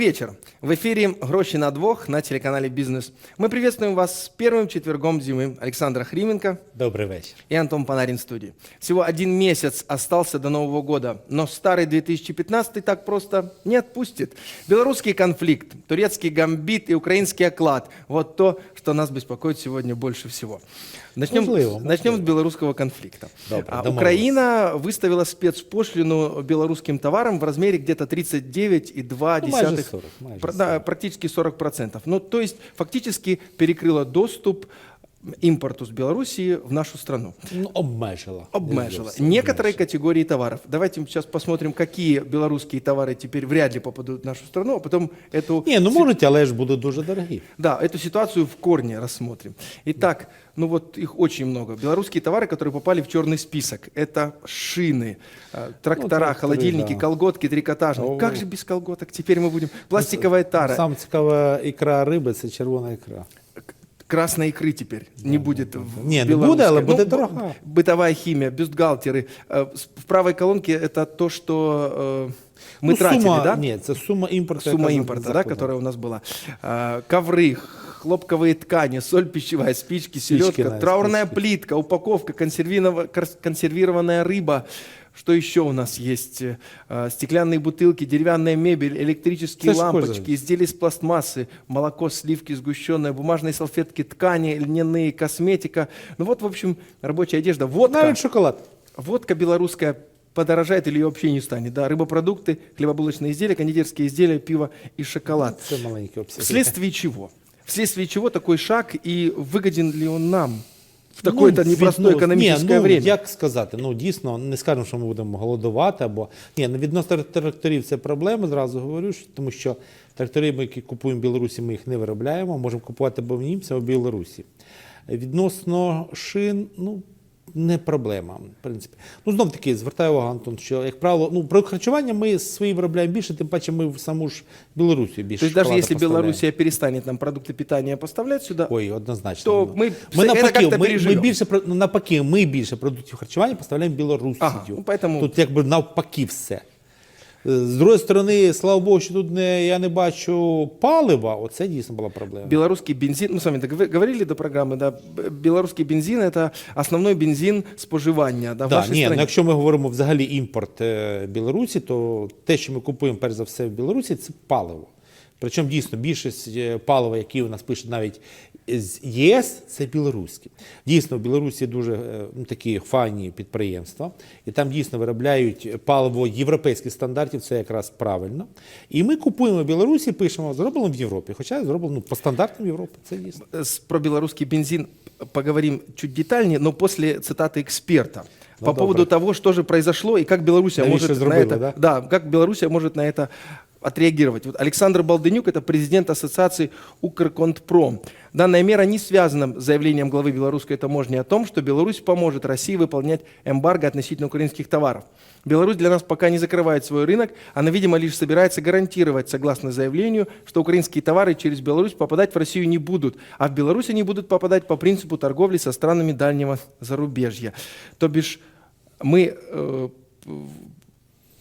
Добрый вечер. В эфире «Гроши на двух» на телеканале «Бизнес». Мы приветствуем вас с первым четвергом зимы. Александр Хрименко Добрий вечір. и Антон Панарин в студии. Всего один месяц остался до Нового года, но старый 2015 так просто не отпустит. Белорусский конфликт, турецкий гамбит и украинский оклад – вот то, что нас беспокоит сегодня больше всего. Начнем, Можливо, начнем с белорусского конфликта. Добре, Україна виставила Украина выставила спецпошлину белорусским товарам в размере где-то 39,2 Ну, майже 40, майже Про- да, практически 40%. Ну, то есть фактически перекрыла доступ импорту с Белоруссии в нашу страну. Ну, обмежила. Обмежила. Не зовсім, Некоторые категории товаров. Давайте сейчас посмотрим, какие белорусские товары теперь вряд ли попадут в нашу страну, а потом эту, Ні, ну можуть, але ж будуть дуже дорогі. да, эту ситуацию в корне рассмотрим. Итак, ну вот их очень много. Белорусские товары, которые попали в черный список. Это шины, э, трактора, тракторы, холодильники, да. колготки трикотажные. О. Как же без колготок? Теперь мы будем... Пластиковая тара. Саме цікава ікра риби це червона ікра. Красной икры теперь не будет в Не, ну белорусской. буде, але буде б- дорога. Бытовая химия, бюстгальтеры. Э, с- В правой колонке это то, что э, мы ну, тратили, сума, да? Ні, це сума імпорту. Сумма яка импорта, да, заходила. которая у нас была. А, Ковры, хлопковые ткани, соль пищевая, спички, селедка, траурная спички. плитка, упаковка, консервированная рыба. Что еще у нас есть? А, Стеклянные бутылки, деревянная мебель, электрические ж лампочки, изделия из пластмассы, молоко, сливки сгущенное, бумажные салфетки, ткани, льняные, косметика. Ну вот, в общем, рабочая одежда. Водка. Навіть шоколад. Водка белорусская подорожает или ее вообще не станет. Да, рыбопродукты, хлебобулочные изделия, кондитерские изделия, пиво и шоколад. Це маленький обсяг. Вследствие чего? Вследствие чего такой шаг и выгоден ли он нам в такое-то Ну, непростое відносно- экономическое ну, время? Як сказати? Ну дійсно не скажемо, що ми будемо голодувати, або ні, ну відносно тракторів це проблема. Зразу говорю, що- тому що трактори, ми, які купуємо в Білорусі, ми їх не виробляємо. Можемо купувати або в німці, або в Білорусі. Відносно шин, ну. Не проблема, в принципі. Ну, знов таки, звертаю увагу, Антон, що, як правило, ну, продукт харчування ми свої виробляємо більше, тим паче ми в саму ж Білорусі більше. Тобто, навіть якщо Білорусі перестане нам продукти питання поставляти сюди, Ой, однозначно. то ми ми навпаки, ми, ми більше ну, навпаки, ми більше продуктів харчування поставляємо Білорусію. Ага, ну, поэтому- Тут якби навпаки все. Е, З другої сторони, слава Богу, що тут не, я не бачу палива, оце дійсно була проблема. белорусский бензин, мы с вами договор- говорили до программы, да, б- белорусский бензин это основной бензин споживания да, в Да, нашей ні, ну, стране. якщо ми говоримо взагалі імпорт е, Білорусі, то те, що ми купуємо перш за все в Білорусі, це паливо. Причому дійсно більшість е, палива, які у нас пишуть навіть з ЄС, це білоруське. Дійсно, в Білорусі дуже е, ну, такі файні підприємства, і там дійсно виробляють паливо європейських стандартів, це якраз правильно. І ми купуємо в Білорусі, пишемо, зроблено в Європі. Хоча зроблено ну, по стандартам Європи. Це дійсно. С- про белорусский бензин поговорим чуть детальнее, но после цитаты эксперта. Ну, по добре. поводу того, что же произошло и как Белоруссия Навіщо может на зробили, это, да? как Белоруссия может на это отреагировать. Вот Александр Балденюк, это президент ассоциации Укрконтпром. Данная мера не связана с заявлением главы белорусской таможни о том, что Беларусь поможет России выполнять эмбарго относительно украинских товаров. Беларусь для нас пока не закрывает свой рынок, она, видимо, лишь собирается гарантировать, согласно заявлению, что украинские товары через Беларусь попадать в Россию не будут, а в Беларусь они будут попадать по принципу торговли со странами дальнего зарубежья. То бишь мы э,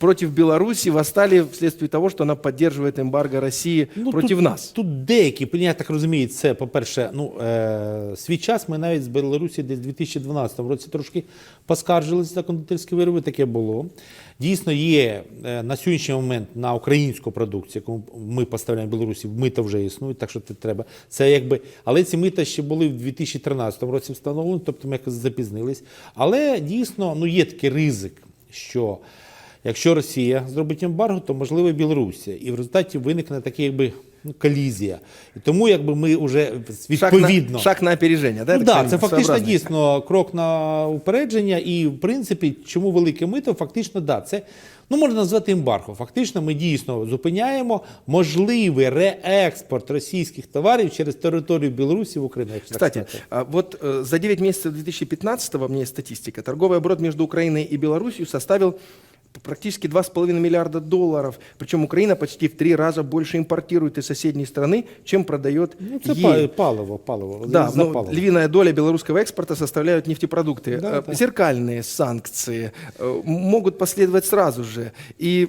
против Беларуси восстали вследствие того, что она поддерживает эмбарго России против Ну, тут, нас. Тут деякі, я так розумію, це, по-перше, ну, е, свій час ми навіть з Білорусі десь в 2012 році трошки поскаржилися за кондитерські вироби, таке було. Дійсно, є е, на сьогоднішній момент на українську продукцію, яку ми поставляємо в Білорусі, мита вже існують, так що це треба. Це якби, але ці мита ще були в 2013 році встановлені, тобто ми якось запізнились. Але дійсно ну, є такий ризик, що Якщо Росія зробить ембарго, то можливо і Білорусія. І в результаті виникне така якби ну, колізія. І тому якби ми вже Шаг відповідно. на, шаг на опережение, да? я Ну, так да, понимаю, це фактично своеобразный. дійсно крок на упередження, і в принципі, чому велике мито, фактично, да, це ну можна назвати ембарго. Фактично, ми дійсно зупиняємо можливий реекспорт російських товарів через територію Білорусі в Україну. якщо так Кстати, сказати. а вот э, за 9 месяцев 2015-го, у меня есть статистика, торговый оборот между Украиной и Беларусью составил практически 2,5 миллиарда долларов. Причем Украина почти в три раза больше импортирует из соседней страны, чем продает Ну, це ей. па- паливо, паливо. Да, за ну, паливо. львиная доля белорусского экспорта составляют нефтепродукты. Да, Э, да. Зеркальные санкции э, могут последовать сразу же. И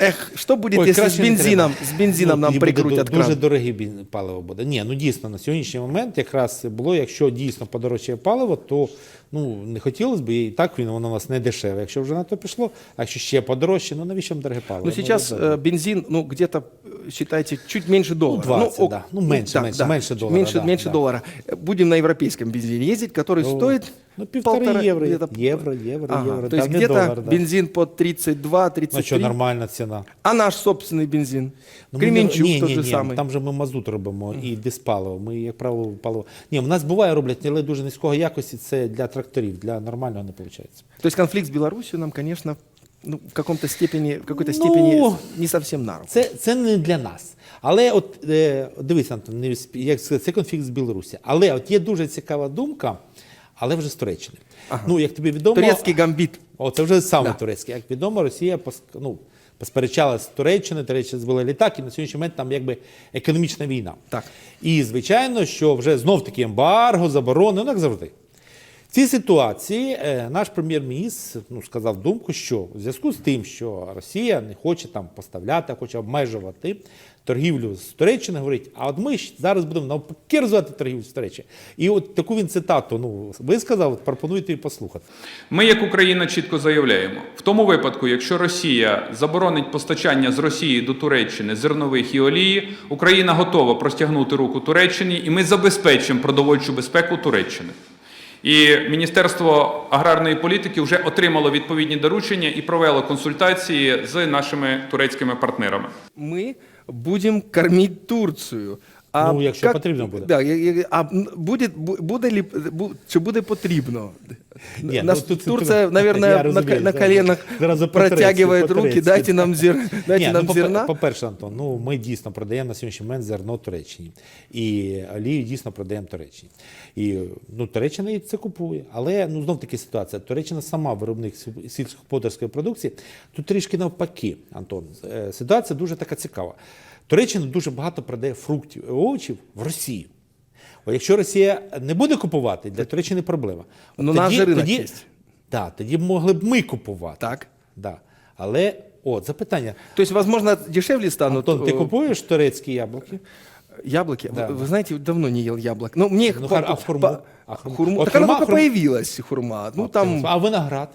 Эх, что будет, Ой, если с краще не бензином, треба. с бензином Ну, нам тоді буде прикрутят ду- Дуже кран? дороге бін- паливо буде. Ні, ну дійсно, на сьогоднішній момент якраз було, якщо дійсно подорожчає паливо, то ну, не хотілося б, і так він воно у нас не дешеве. Якщо вже на то пішло, а якщо ще подорожче, ну навіщо нам дороге паливо? Ну, сейчас Ну, э, бензин, ну, где-то, э, считайте, чуть меньше доллара. 20, ок- да. Ну, меньше, меньше, меньше чуть доллара, Меньше, да, меньше да. доллара. Э, Будем на европейском бензине ездить, который Ну, стоит ну, полтора евро, где-то- евро, евро, Ага, евро, То есть там не где-то доллар, да. бензин по 32, Ну що, 33. нормальна ціна. а наш собственный бензин? Ну, ми Кременчук не- ні, тот ні, же ні, самый. Там же ми мазут робимо і диспаливо. Ми, як правило, паливо. Ні, в нас буває роблять, але дуже низького якості. Це для тракторів, для нормального не виходить. То есть конфликт с Беларусью нам, конечно, ну, в каком-то степени, в какой-то Ну, не совсем на руку. Це, це не для нас. Але от е, дивись, Антон, не як сказати, це конфлікт з Білорусі. Але от є дуже цікава думка, але вже з Туреччини. Ну, як тобі відомо, Турецкий гамбит. О, це вже саме Да. турецький. Як відомо, Росія пос- ну, посперечалася з Туреччиною, Туреччина збила літак, і на сьогоднішній момент там якби економічна війна. Так. І звичайно, що вже знов таки ембарго, заборони, ну як завжди. В цій ситуації е, наш прем'єр-міністр ну, сказав думку, що в зв'язку з тим, що Росія не хоче там поставляти, а хоче обмежувати торгівлю з Туреччиною, говорить, а от ми ж зараз будемо навпаки розвивати торгівлю з Туреччиною. І от таку він цитату ну, висказав, от пропонуйте її послухати. Ми, як Україна, чітко заявляємо: в тому випадку, якщо Росія заборонить постачання з Росії до Туреччини зернових і олії, Україна готова простягнути руку Туреччині, і ми забезпечимо продовольчу безпеку Туреччини. І Міністерство аграрної політики вже отримало відповідні доручення і провело консультації з нашими турецькими партнерами. Ми будемо кормити Турцию. А Ну, якщо потрібно буде. Да, а буде, буде ли, чи буде потрібно? Ні, Нас, ну, тут- Турция, наверное, на, на коленах зараз по-турецьки, руки, дайте нам, зер, дайте Ні, нам ну, зерна. по- По-перше, Антон, ну ми дійсно продаємо на сьогоднішній момент зерно Туреччині. І олію дійсно продаємо Туреччині. І ну, Туреччина це купує. Але ну знов таки ситуація. Туреччина сама виробник сіль- сільськогосподарської продукції. Тут трішки навпаки, Антон. Е, Ситуація дуже така цікава. Туреччина дуже багато продає фруктів і овочів в Росію. О, якщо Росія не буде купувати, для Туреччини проблема. От Ну, наш же ринок є. Так, тоді могли б ми купувати. Так. Да. Але от запитання. То есть, возможно, дешевле станут Антон, ти э, купуєш турецькі яблуки? яблоки. Да. Вы, вы знаете, давно не ел яблок. Ну, мне их Ну, по- хор- а хурму? по- А хурму? хурму- Вот Так она хурма, только хурма. появилась, хурма. Ну, там А виноград?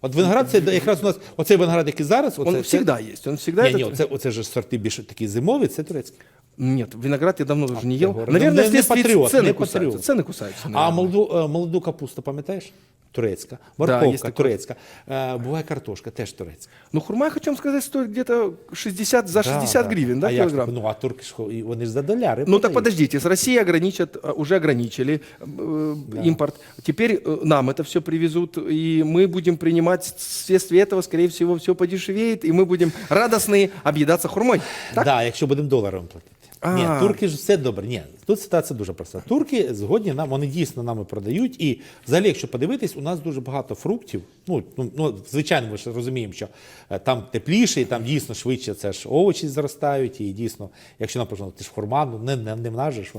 От виноград це якраз у нас оцей виноград, який зараз. Оце, он це- всегда есть. Он всегда Ні, этот- ні, оце, оце ж сорти більше такі зимові, це турецькі. Нет, виноград я давно уже не я ел. говорю, Наверное, ну, не- не вследствие патриот, цены не кусаются. патриот. Цены кусаются. А наверное. молоду, е, молоду капусту, пам'ятаєш? Турецька. є Морковка таке. турецька. Е, Буває картошка, теж турецька. Ну, хурма, я хочу вам сказать, стоит где-то 60, за 60 гривен, да, а як ж килограмм? так? Ну, а турки ж, хо- і вони ж за доляри. Ну так продають. подождите, с России ограничат, а, уже ограничили э, импорт. Теперь э, нам это все привезут, и мы будем принимать вследствие этого, скорее всего, все подешевеет, и мы будем радостные объедаться хурмой. Так, да, якщо будемо доларом платити. А. Ні, турки ж все добре. Ні, тут ситуація дуже проста. Турки згодні нам, вони дійсно нами продають. І взагалі, якщо подивитись, у нас дуже багато фруктів. Ну, ну, ну звичайно, ми ж розуміємо, що е, там тепліше, і там дійсно швидше це ж овочі зростають. І дійсно, якщо наприклад, ти ж хурма, ну не, не, не мнажиш.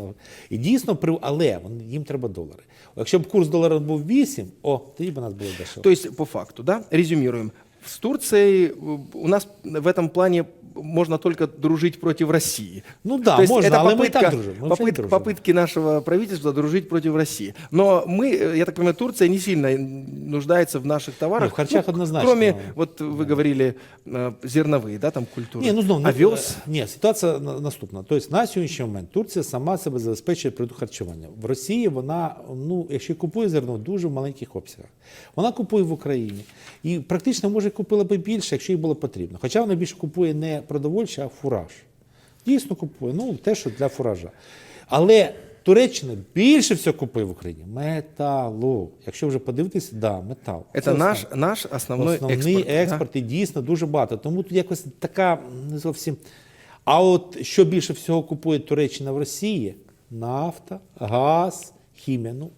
І дійсно, при- але вони- їм треба долари. Якщо б курс долара був 8, о, тоді б у нас було дешево. То есть, по факту, да, резюмируем. С Турцией э, у нас в этом плане можно только дружить против России. Ну да, То есть можно, это але ми і попытка, так дружимо, ми вже і попыт- дружимо. попытки нашего правительства дружить против России. Но мы, э, я так понимаю, Турция не сильно нуждается в наших товарах. Ну, в харчах однозначно. Кроме, вот вы говорили, э, зерновые, да, там культуры. Ні, ну знову Овес. е, Ні, ситуація на- наступна. Тобто на сьогоднішній момент Турція сама себе забезпечує продукт харчування. В Росії вона, ну, якщо купує зерно, дуже в маленьких обсягах. Вона купує в Україні. І практично, може, купила би більше, якщо їй було потрібно. Хоча вона більше купує не продовольче, а фураж. Дійсно купує, ну, те, що для фуража. Але Туреччина більше всього купує в Україні металу. Якщо вже подивитися, да, метал. Это Це наш, наш Основний экспорт. да? експорт і дійсно дуже багато. Тому тут якось така не зовсім. А от що більше всього купує Туреччина в Росії? Нафта, газ, хімія. Ну,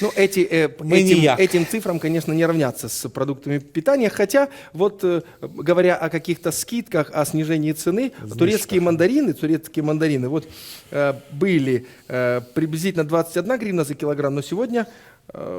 Ну, эти, э, Мы этим, нияк. этим цифрам, конечно, не равнятся с продуктами питания, хотя вот э, говоря о каких-то скидках, о снижении цены, турецкие мандарины, турецкие мандарины, вот э, были э, приблизительно 21 гривна за килограмм, но сегодня Э,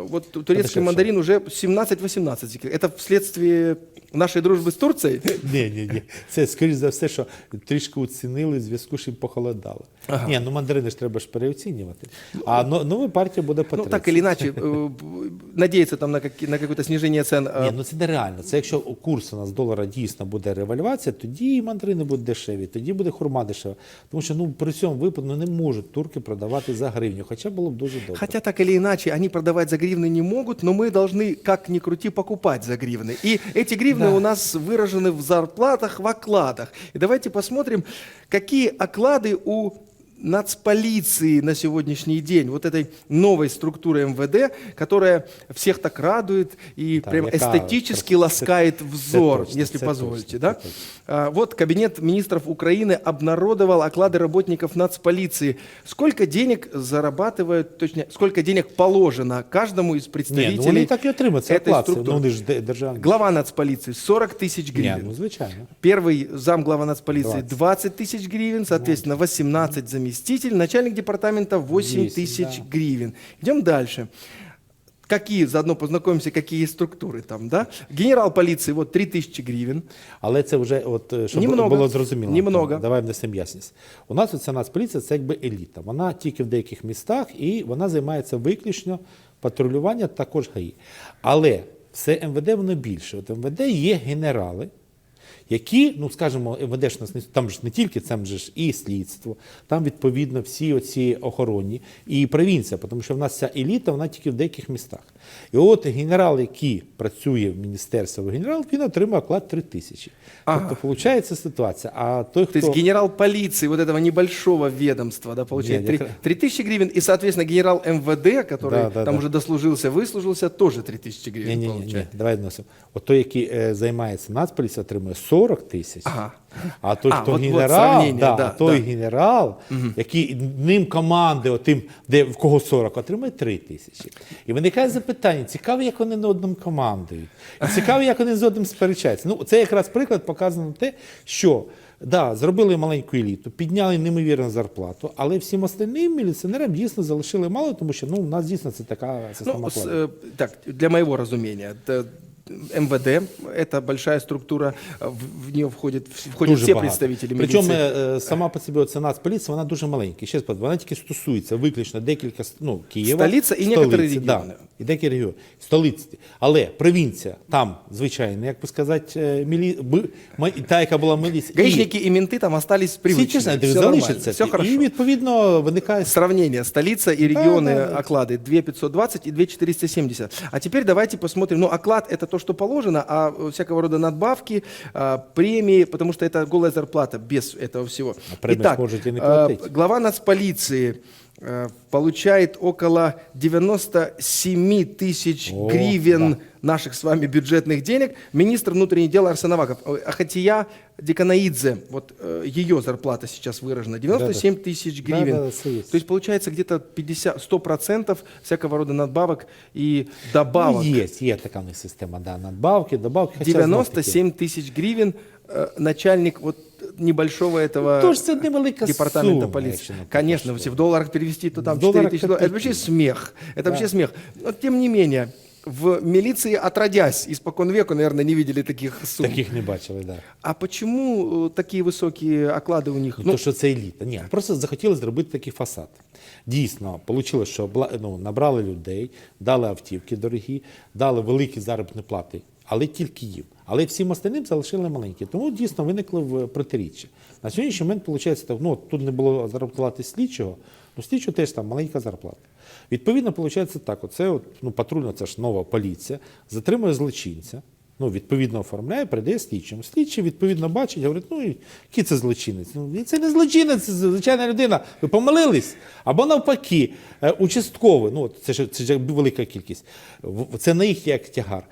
Вот турецкий Подешевше. мандарин уже 17-18. Это вследствие нашей дружбы с Турцией? Ні, ні, ні. Це скоріш за все, що трішки оцінили в зв'язку, що їм похолодало. Ні, ну мандарини ж треба ж переоцінювати. А но- нова партія буде по Ну, 30. так или иначе, э, б- надеяться там на, какие- на какое-то снижение цен. э, Ні, ну це нереально. Це якщо курс у нас долара дійсно буде ревальвація, тоді і мандарини будуть дешеві, тоді буде хурма дешева. Тому що ну при цьому випадку ну, не можуть турки продавати за гривню, хоча було б дуже добре. Хотя так или иначе, они продавать за гривны не могут, но мы должны, как ни крути, покупать за гривны. И эти гривны у нас выражены в зарплатах, в окладах. И давайте посмотрим, какие оклады у нацполиции на сегодняшний день, вот этой новой структуры МВД, которая всех так радует и Да, прям яка- эстетически це- ласкает це взор, точно, если це позволите. точно, да? це точно. А, Вот Кабинет министров Украины обнародовал оклады работников нацполиции. Сколько денег зарабатывают, точнее, сколько денег положено каждому из Ні, представителей ну вони так і отримають. Це этой оклад, це, структуры? ну вони ж де- державні. Глава нацполиции 40 тысяч Ні, гривен. ну звичайно. Первый зам глава нацполиции 20. 20 тысяч гривен, соответственно, 18 заместитель, начальник департамента 8 10, тысяч гривен. Идем дальше. Какие, заодно познакомимся, какие структуры там, да? Генерал полиции, вот 3 тысячи гривен. Але це вже, от, е, щоб Немного. було зрозуміло. Немного. Давай внесемо ясність. У нас оця нацполіція це якби еліта. Вона тільки в деяких містах і вона займається виключно патрулюванням, також ГАІ. Але все МВД воно більше. От МВД є генерали, які, ну скажімо, ведеш нас там ж не тільки там же ж і слідство, там відповідно всі оці охоронні і провінція, тому що в нас ця еліта, вона тільки в деяких містах. І от генерал, який працює в міністерстві, генерал, він отримує оклад 3 тисячі. Ага. Тобто, виходить ситуація. А той, То хто есть генерал полиции вот этого небольшого ведомства, да, получает Нет, 3, я- тысячи гривен, и, соответственно, генерал МВД, который Да, да, там да. уже дослужился, выслужился, тоже 3 тысячи гривен ні, ні, ні, получает. ні, давай відносимо. От той, який е, займається нацполіцією, отримує 40 тисяч. Ага. А той, А, хто от- от генерал, сравнення, да, да, той да. генерал, який ним команди, отим, де в кого 40, отримує 3 тисячі. І виникає запитання: цікаво, як вони на одному командують. І цікаво, як вони з одним сперечаються. Ну, це якраз приклад показано те, що. Да, зробили маленьку еліту, підняли неймовірну зарплату, але всім остальним міліціонерам дійсно залишили мало, тому що ну, у нас дійсно це така система. Ну, э, так, для моего разумения, это МВД – это большая структура, э, в, в нее входят, входят Дуже все багато. представители Причому милиции. е, сама по собі оця нацполіція, вона дуже маленька. І ще раз, вона тільки стосується виключно декілька ну, Києва. Столиця і столиці, некоторі да, регіони. і деякі регіони. Столиці. Але провінція, там, звичайно, як би сказати, е, мілі... б- ма- та, яка була міліція. Гаишники и менты там остались і, всі привычными. чесно, Все залишаться. все І хорошо. відповідно виникає Сравнение. Столица и регионы да, да. оклады 2520 и 2470. А теперь давайте посмотрим. Ну, оклад это то, что положено, а э, всякого рода надбавки, а, премии, потому что это голая зарплата без этого всего. А премии Итак, можете не э, платить. глава нацполиции э, получает около 97 тысяч О, гривен да. Наших с вами бюджетных денег. Министр внутренних дел Арсен Аваков. Ахатия Деканаидзе, вот э, ее зарплата сейчас выражена, 97 тысяч Да, гривен. да, да, есть. То есть получается где-то 50, 100% всякого рода надбавок и добавок. Ну, є, є така в них система, да, надбавки, добавки. хоча, знов-таки, 97 тысяч гривен э, начальник вот небольшого этого Тож це невелика департамента сума, полиции. Конечно, если в долларах перевести, то там В 4 долларах тысячи долларов. Это вообще смех. Это вообще смех. Но тем не менее, в милиции, отродясь, испокон веку, наверное, не видели таких сумм. Таких не бачили, да. А почему э, такие высокие оклады у них? Ну, то, що це еліта. Ні, просто захотіли зробити такий фасад. Дійсно, вийшло, що обла- ну, набрали людей, дали автівки дорогі, дали великі заробітні плати, але тільки їм. Але всім остальним залишили маленькі. Тому дійсно виникло в протиріччя. На сьогоднішній момент, виходить, так, ну, от тут не було заробляти слідчого, ну слідчого теж там маленька зарплата. Відповідно, виходить так: оце от, ну, патрульна, це ж нова поліція, затримує злочинця. Ну, відповідно оформляє, передає слідчим. Слідчий, відповідно, бачить, говорить, ну, який це злочинець? Ну, це не злочинець, це звичайна людина. Ви помилились? Або навпаки, е, участковий, ну, це ж, це ж велика кількість. Це на їх як тягар.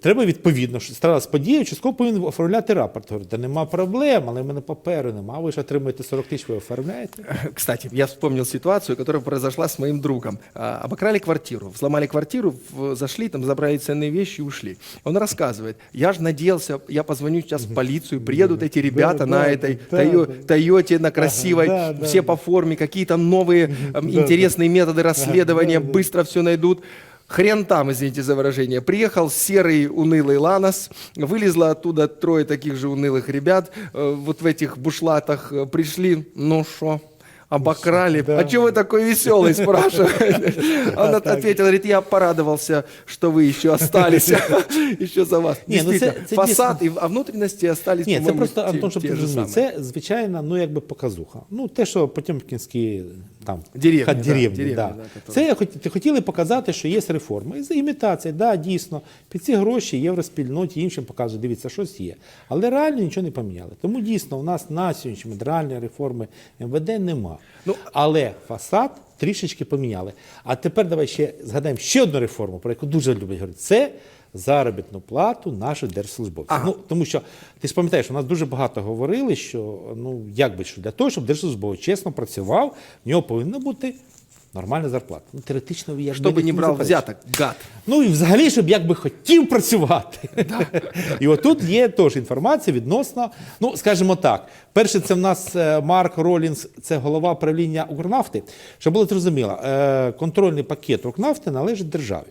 Треба відповідно, що сталася подія, участковий повинен оформляти рапорт. Говорить, та нема проблем, але в мене паперу нема. Ви ж отримуєте 40 тисяч, ви оформляєте. Кстати, я вспомнил ситуацию, которая произошла с моим другом. А, Обокрали квартиру, взломали квартиру, зашли, там забрали ценные вещи и ушли. Он рассказывает, я же надеялся, я позвоню сейчас в полицию, приедут эти ребята Да, на да, этой да, Тойо- да. Тойоте, на красивой, да, да, все да. по форме, какие-то новые эм, интересные методы расследования, быстро все найдут. Хрен там, извините за выражение. Приехал серый унылый Ланос, вылезло оттуда трое таких же унылых ребят, э, вот в этих бушлатах э, пришли, ну что, обокрали. Да. А чего вы такой веселый, спрашивает. Он от- ответил, говорит, я порадовался, что вы еще остались, еще за вас. Не, ну це- Действительно, це фасад, и, а внутренности остались, Ні, це по-моему, просто те- Антон, щоб те ти же розумів. самые. Це звичайна, ну якби показуха. Ну те, що Потьомкінські там Деревні, хат- да, деревні, деревні, да. да, Це я хотіли показати, що є реформа. І імітація, да, дійсно. Під ці гроші євроспільноті іншим показують, дивіться, щось є. Але реально нічого не поміняли. Тому дійсно у нас на сьогоднішній реальної реформи МВД нема. Ну, Але фасад трішечки поміняли. А тепер давай ще згадаємо ще одну реформу, про яку дуже люблять говорити. Це заробітну плату наших держслужбовців. Ага. Ну, тому що ти ж пам'ятаєш, у нас дуже багато говорили, що ну як би що для того, щоб держслужбовець чесно працював, в нього повинна бути нормальна зарплата. Ну, теоретично якби Чтобы не брал взяток, гад. Ну і взагалі, щоб якби хотів працювати. І отут є теж інформація відносно, ну скажімо так, перше, це в нас е, Марк Ролінс, це голова правління Укрнафти. Щоб було зрозуміло, е, контрольний пакет Укрнафти належить державі.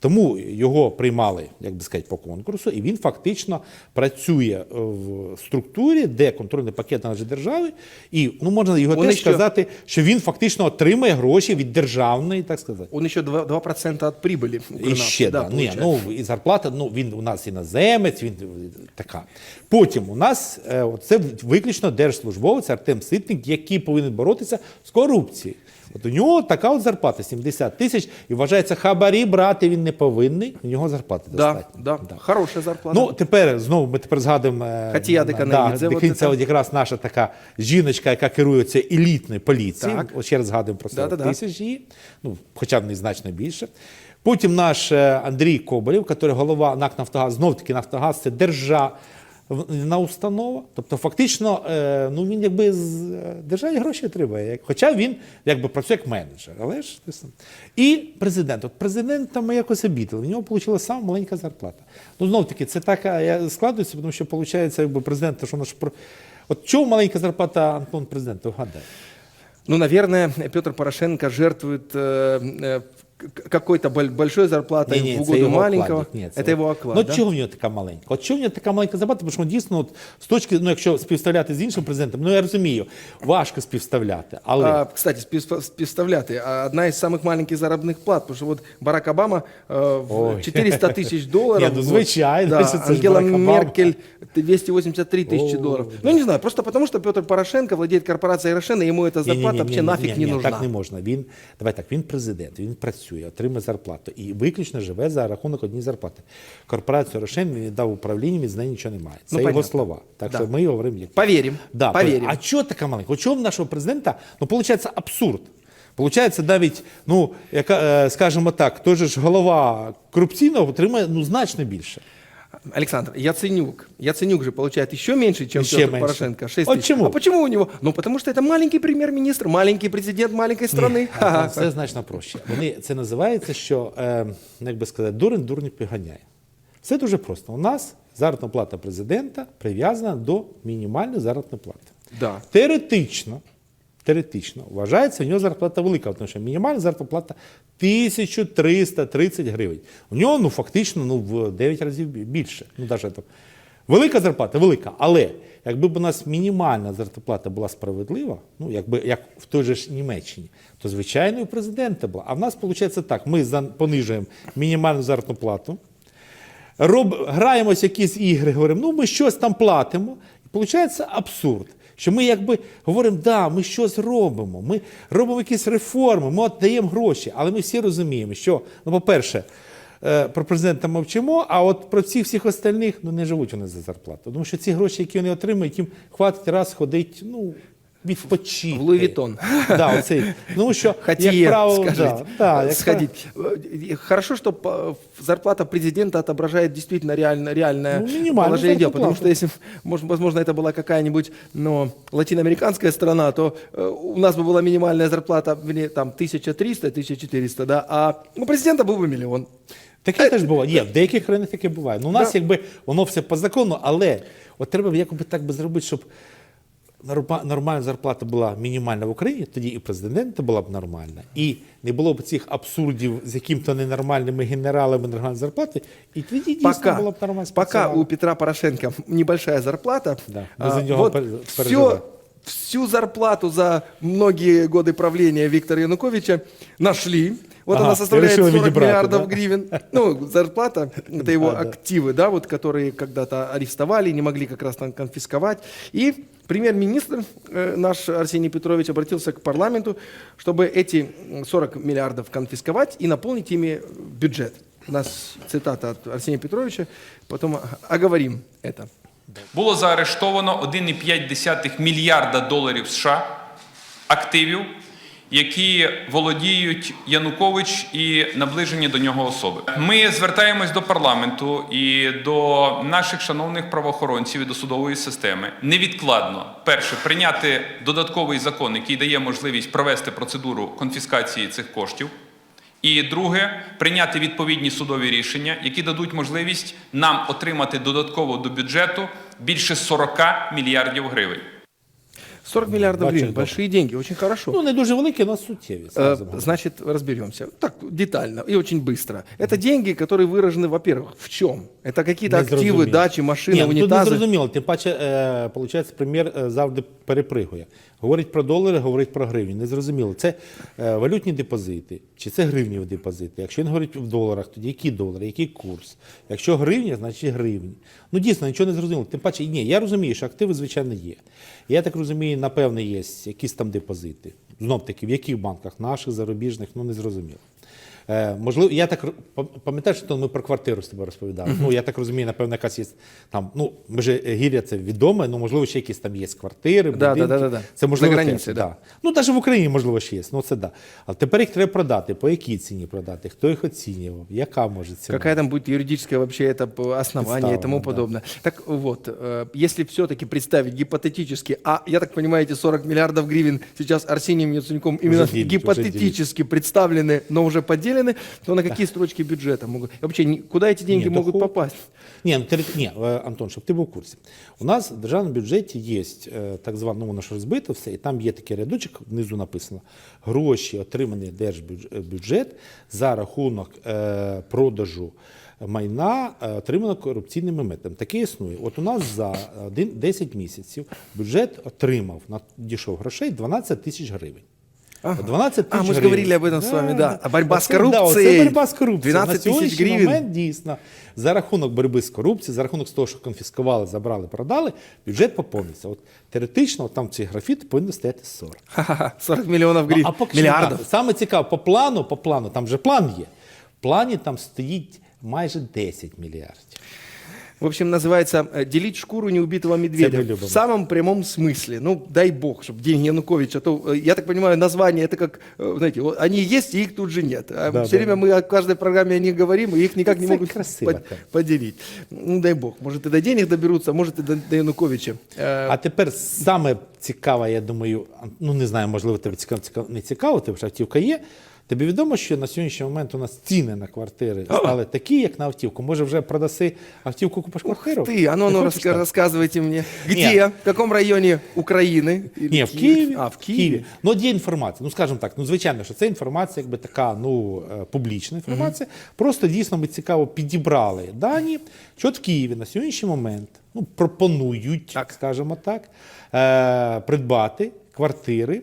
Тому його приймали, як би сказати, по конкурсу, і він фактично працює в структурі, де контрольний пакет належить державі, і ну можна його Вони теж що? сказати, що він фактично отримує гроші від державної, так сказати. Он еще 2%, 2% от прибыли. І ще да, Ні, получает. ну і зарплата. Ну він у нас іноземець, він така. Потім у нас е, це виключно держслужбовець Артем Ситник, який повинен боротися з корупцією. От у нього така от зарплата 70 тисяч, і вважається, хабарі брати він не повинний. У нього зарплати Да, достатньо. да, хорошая зарплата. Ну, тепер знову ми тепер згадуємо. е, Хатія да, да, це це. от якраз наша така жіночка, яка керується елітною поліцією. Так. От ще раз згадуємо про 40 Да-да-да. тисяч її, ну, хоча б не значно більше. Потім наш е, Андрій Коболєв, який голова НАК Нафтогаз, знов таки Нафтогаз це державна установа. Тобто, фактично, е, ну він якби з е, державі гроші отримує. як- Хоча він якби працює як менеджер. Але ж. І президент. От президента ми якось обідали. В нього вийшла сама маленька зарплата. Ну, знов таки, це так е, складується, тому що виходить, якби президент, що наш про. От чому маленька зарплата Антон президента, вгадай? Ну, наверное, Петр Порошенко жертвует э, э, какой-то боль- большой зарплатой Ні-ні, в це угоду його маленького. оклад. Ні, это его оклад, Ну, да? чого в нього така маленька? От чого в нього така маленька зарплата? Тому що дійсно, от, з точки, ну, якщо співставляти з іншим президентом, ну я розумію, важко співставляти. Але А, кстати, спів- співставляти, а одна из самых маленьких заработных плат, потому что вот Барак Обама э, в Ой. 400 тысяч долларов. Ні, ну, вот, звичайно, да, що це ж Ангела Барак Обама. Меркель 283 тысячи О, долларов. Ну, не знаю, просто потому что Петр Порошенко владеет корпорацией Рошен, и ему эта зарплата Ні-ні-ні, вообще ні, нафиг ні, не ні, нужна. Так не можна. Він, давай так, він президент, він працює, отримує зарплату і виключно живе за рахунок однієї зарплати. Корпорацію Рошен він віддав управління, він з нею нічого немає. Це Ну, його понятно. слова. Так Да. що ми говоримо як. Поверим, Да, Повірим. А чого така маленька? Чого в нашого президента, ну, виходить, абсурд. Получається, навіть, ну, яка, е, скажімо так, той же ж голова корупційного отримує ну, значно більше. Александр, Яценюк. Яценюк же получает еще меньше, чем Еще Петр меньше. Порошенко. 6 А тысяч. почему? А почему у него? Ну, потому что это маленький премьер-министр, маленький президент маленькой страны. Ха-ха. Це значно проще. Вони, це називається, що, е, як би сказати, дурень дурня підганяє. Все дуже просто. У нас заробітна плата президента прив'язана до мінімальної заробітної плати. Да. Теоретично, теоретично вважається, у нього зарплата велика, тому що мінімальна заробітна плата 1330 гривень. У нього ну, фактично ну, в 9 разів більше. Ну, даже, там. Велика зарплата, велика. Але якби б у нас мінімальна зарплата була справедлива, ну, якби, як в той же ж Німеччині, то звичайно і президента була. А в нас виходить так: ми понижуємо мінімальну заробітну плату, роб, граємося якісь ігри, говоримо, ну ми щось там платимо. І виходить абсурд. Що ми якби говоримо, да, ми щось робимо, ми робимо якісь реформи, ми даємо гроші, але ми всі розуміємо, що, ну, по-перше, е, про президента мовчимо, а от про всіх всіх остальних ну, не живуть вони за зарплату. Тому що ці гроші, які вони отримують, їм хватить раз ходить, ну, відпочити. В Луї Вітон. Да, оцей. Тому що, Хотіє, як правило, скажите, да, да, як сходить. Э, Хорошо, что по- зарплата президента отображает действительно реально, реальное Ну, минимальную положение дел, зарплату. потому что если, может, возможно, это была какая-нибудь ну, латиноамериканская страна, то э, у нас бы была минимальная зарплата вернее, там 1300-1400, да, а у президента был бы миллион. Таке теж буває. Є, в деяких країнах таке буває. Ну, у нас Да. якби воно все по закону, але от треба якоби так би зробити, щоб норма- нормальна зарплата була мінімальна в Україні, тоді і президента була б нормальна, і не було б цих абсурдів з яким-то ненормальними генералами нормальної зарплати, і тоді дійсно Пока, була б нормальна пока у Петра Порошенко небольшая зарплата, Да, а, за него вот все, всю зарплату за многие годы правления Виктора Януковича нашли. Вот Ага, она и составляет решила 40 виде брата, миллиардов да? гривен. Ну, зарплата, это его Да, да. активы, да, вот, которые когда-то арестовали, не могли как раз там конфисковать. И премьер-министр э, наш Арсений Петрович обратился к парламенту, чтобы эти м, 40 миллиардов конфисковать и наполнить ими бюджет. У нас цитата от Арсения Петровича, потом о- оговорим это. Було заарештовано 1,5 мільярда доларів США активів, які володіють Янукович і наближені до нього особи. Ми звертаємось до парламенту і до наших шановних правоохоронців і до судової системи невідкладно перше прийняти додатковий закон, який дає можливість провести процедуру конфіскації цих коштів. І друге, прийняти відповідні судові рішення, які дадуть можливість нам отримати додатково до бюджету більше 40 мільярдів гривень. 40 миллиардов Бачишь, гривен, да. большие деньги, очень хорошо. Ну, не дуже великі, але суттєві. Э, зразу говорю. Значит, разберемся. Так, детально и очень быстро. Это деньги, которые выражены, во-первых, в чем? Это какие-то Не активы, зрозуміло. дачи, машины, Ні, ну, Тут не унитазы. зрозуміло. Тим паче, е, виходить, прем'єр е, завжди перепригує. Говорить про долари, говорить про гривні. Не зрозуміло. Це е, валютні депозити чи це гривневі депозити. Якщо він говорить в доларах, тоді які долари, який курс? Якщо гривня, значить гривні. Ну дійсно, нічого не зрозуміло. Тим паче, ні, я розумію, що активи, звичайно, є. Я так розумію, напевне, є якісь там депозити. Знов таки, в яких банках? Наших, зарубіжних, ну не зрозуміло. Е, можливо, я так р- пам- пам'ятаєш, що ми про квартиру з тобою розповідали. Ну, я так розумію, напевно, якась є там. Ну, ми ж е, гір'я це відоме, ну можливо, ще якісь там є квартири, Да, будинки. да, да, да, да. Це можливо За границею, теж, да. Ну, навіть в Україні, можливо, ще є. Ну, це да. Але тепер їх треба продати. По якій ціні продати? Хто їх оцінював? Яка може ціна? Какая там будет юридическое вообще это п- основание и Представлено, тому да. подобное. Так вот, э, если все-таки представить гипотетически, а я так понимаю, эти 40 миллиардов гривен сейчас Арсением Яценюком именно делить, уже гипотетически представлены, но уже поделены, то на какие строчки бюджета могут? Вообще, куда эти деньги Ні, могут доход- попасть? Ні, ну, ні, е, Антон, щоб ти був в курсі. У нас в державному бюджеті є е, так зване, ну воно ж розбито все, і там є такий рядочок, внизу написано гроші, отримані держбюджет за рахунок е, продажу майна, е, отримано корупційними методами. Таке існує. От у нас за 10 місяців бюджет отримав надійшов грошей 12 тисяч гривень. Ага. 12 А, тысяч мы же гривен. говорили об этом с вами, да. А борьба с Оце, да, коррупцией, оце борьба з корупцією. 12 На тисяч сьогоднішній гривень. момент дійсно за рахунок боротьби з корупцією, за рахунок того, що конфіскували, забрали, продали, бюджет поповниться. От теоретично от там ці графіти повинні стояти 40. Ха-ха-ха, 40 миллионов гривен, а поки що миллиардов. так. Саме цікаво, по плану, по плану, там же план є. В плані там стоїть майже 10 мільярдів. В общем, называется э, «Делить шкуру неубитого медведя». мы любим. В самом прямом смысле. Ну, дай бог, чтобы деньги Януковича. А то, э, я так понимаю, название это как, э, знаете, вот они есть, и их тут же нет. А Да, все да, время мы о каждой программе о них говорим, и их никак не Это могут красиво под- так. поделить. Ну, дай бог. Может, и до денег доберутся, а может, и до, до Януковича. Э, А тепер саме цікаве, я думаю, ну не знаю, можливо, тебе цікаво, цікаво не цікаво, тебе ж автівка є. Тобі відомо, що на сьогоднішній момент у нас ціни на квартири стали такі, як на автівку. Може, вже продаси автівку, купиш квартиру? Ты, а ну, Не ну хочеш раска- так? рассказывайте мне. Где, в каком районе Украины? Или Ні, в Киев? Києві. А, в Киеве. Ну, от є інформація. Ну, скажімо так, ну, звичайно, що це інформація, якби така, ну, е, публічна інформація. Просто дійсно ми цікаво підібрали дані, що от в Києві на сьогоднішній момент ну, пропонують, Так. скажімо так, е, придбати квартири.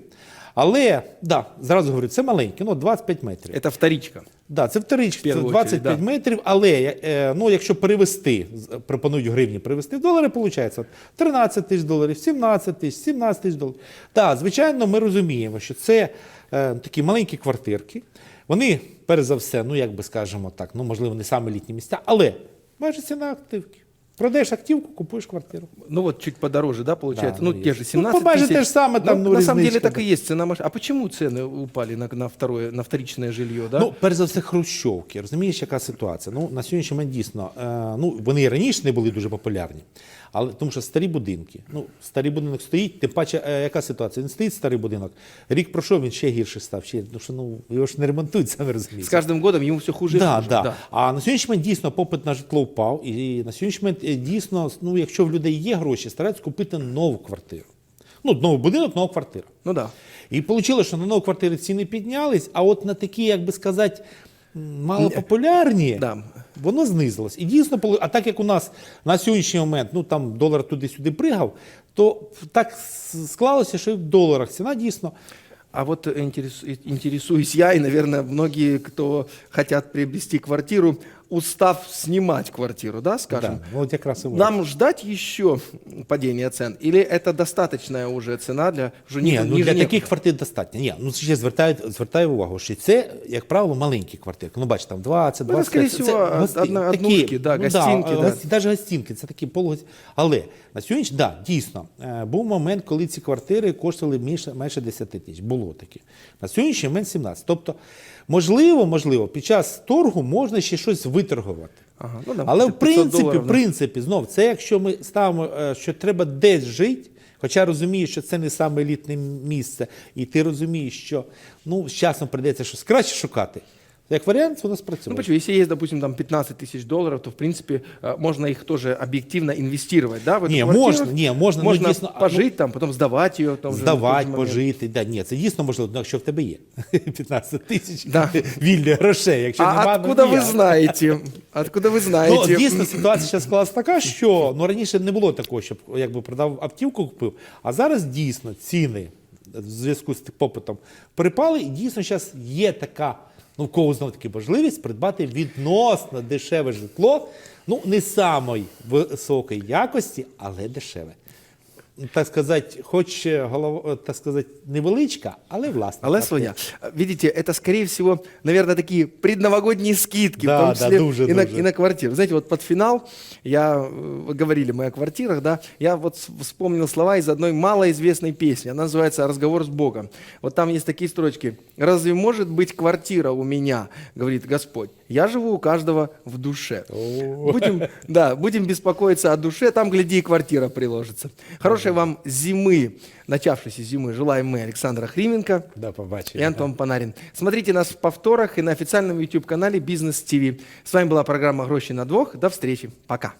Але, да, зразу говорю, це маленьке, ну, 25 метрів. Это вторичка. Да, це вторичка, це першу 25 очередь, да. метрів, але е, ну, якщо перевести, пропонують гривні перевести в долари, виходить 13 тисяч доларів, 17 тисяч, 17 тисяч доларів. Так, звичайно, ми розуміємо, що це е, такі маленькі квартирки. Вони, перш за все, ну як би скажемо так, ну можливо, не саме літні місця, але майже ціна активки. Продаєш активку, купуєш квартиру. Ну вот чуть подороже, да, получается? Да, ну, ну, те же Ну, 17 побажи тысяч. те же самое, там, ну, на самом деле так и есть цена маш... А почему цены упали на, на второе, на вторичное жилье, да? Ну, перш за все, хрущовки. Розумієш, яка ситуація? Ну, на сьогоднішній момент дійсно, е, ну, вони і раніше не були дуже популярні, але тому що старі будинки. Ну, старий будинок стоїть, тим паче, е, яка ситуація? Він стоїть старий будинок. Рік пройшов, він ще гірше став. Ще, тому що ну, його ж не ремонтують, самі С розумієте. каждым годом ему все хуже Да, хуже. да. А на сьогоднішній момент дійсно попит на житло впав. І на сьогоднішній момент е, дійсно, ну, якщо в людей є гроші, стараються купити нову квартиру. Ну, новий будинок, нова квартира. Ну да. І вийшло, що на нові квартири ціни піднялись, а от на такі, як би сказати, малопопулярні, Да. Воно знизилось. І дійсно, а так як у нас на сьогоднішній момент ну, там долар туди-сюди пригав, то так склалося, що і в доларах ціна дійсно. А вот интерес- интересуюсь я, и, наверное, многие, кто хотят приобрести квартиру, устав снимать квартиру, да, скажем, Да, ну, от якраз і воно. нам ждать еще падения цен? Или это достаточная уже цена для... Уже Ні, ну для таких квартир достатньо. Ні, ну ще звертаю, звертаю увагу, що це, як правило, маленькі квартири. Ну, бачите, там 20, Ну, це, 20. скоріше всього, гості- одна- однушки, да, гостинки, да. навіть гостинки, це такі полугості. Але на сьогодні, да, дійсно, е, був момент, коли ці квартири коштували менше, менше 10 тисяч. Було таке. На сьогоднішній момент 17. Тобто, можливо, можливо, під час торгу можна ще щось виторгувати. Ага, ну, да, Але в принципі, доларів, в принципі, знов, це якщо ми ставимо, е, що треба десь жити, хоча розумієш, що це не саме елітне місце, і ти розумієш, що ну, з часом прийдеться щось краще шукати, як варіант, воно Ну спрацює. почему? Если есть, допустим, там 15 тысяч долларов, то, в принципе, э, можно их тоже объективно инвестировать, да, в эту Не, квартиру? можно, не, можно, ну, Можно действительно, а, пожить там, потом сдавать ее. Там, же в тот Здавати, же момент. пожити. Да, ні, це дійсно можливо, ну, якщо в тебе є 15 тисяч Да. вільних грошей. Якщо А нема, ну, откуда вы ніяк. знаете? Откуда вы знаете? Ну, дійсно, ситуація зараз склалась така, що ну, раніше не було такого, щоб якби продав автівку, купив. А зараз дійсно ціни в зв'язку з попитом припали, і дійсно зараз є така, ну в кого знову таки можливість придбати відносно дешеве житло, ну не самої високої якості, але дешеве. Так сказати, хоч е, голова, так сказати, невеличка, але власна. Але своя. Видите, это, скорее всего, наверное, такие предновогодние скидки, Да, в том да, числе дуже, и, на, дуже. и на квартиру. Знаете, вот под финал, я, э, говорили мы о квартирах, да, я вот вспомнил слова из одной малоизвестной песни, она называется «Разговор с Богом». Вот там есть такие строчки. «Разве может быть квартира у меня, говорит Господь? Я живу у каждого в душе». Будем, да, будем беспокоиться о душе, там, гляди, и квартира приложится. Хорошей вам зимы, начавшейся зимы, желаем мы Александра Хрименко. До И побачення. Антон Панарин. Смотрите нас в повторах и на официальном YouTube-канале Бизнес ТВ. С вами была программа «Гроши на двух». До встречи. Пока.